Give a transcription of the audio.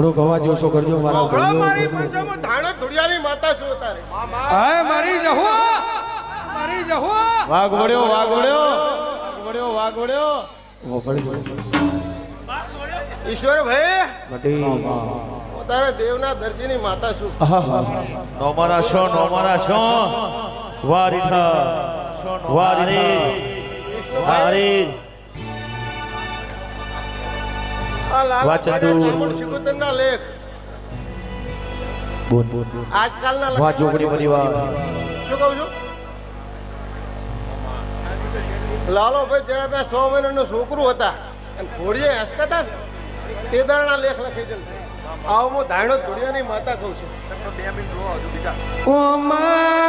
થોડોક અવાજ ઓછો કરજો મારા ભાઈઓ મારી પંચમો ધાણો ધુડિયાની માતા છું તારે હાય મારી જહો! મારી જહો! વાઘ વળ્યો વાઘ વળ્યો. વાઘ વળ્યો વાઘ વળ્યો ઈશ્વર ભાઈ ઘટી તારા દેવના દરજીની માતા છું. નોમારા છો નોમારા છો. વાહ વારી. વાહ શિકોતરના લેખ. બોલ. બોલ બોલ આજકાલના વાહ જોગણી પરિવાર શું કહું છું? લાલોભાઈ જયારે સો મહિનાનું છોકરું હતા અને ઘોડીએ હેસકતા ને તે લેખ લખી દે આવો હું ધાણો ધોડિયાની માતા કહું છું. ઓ માં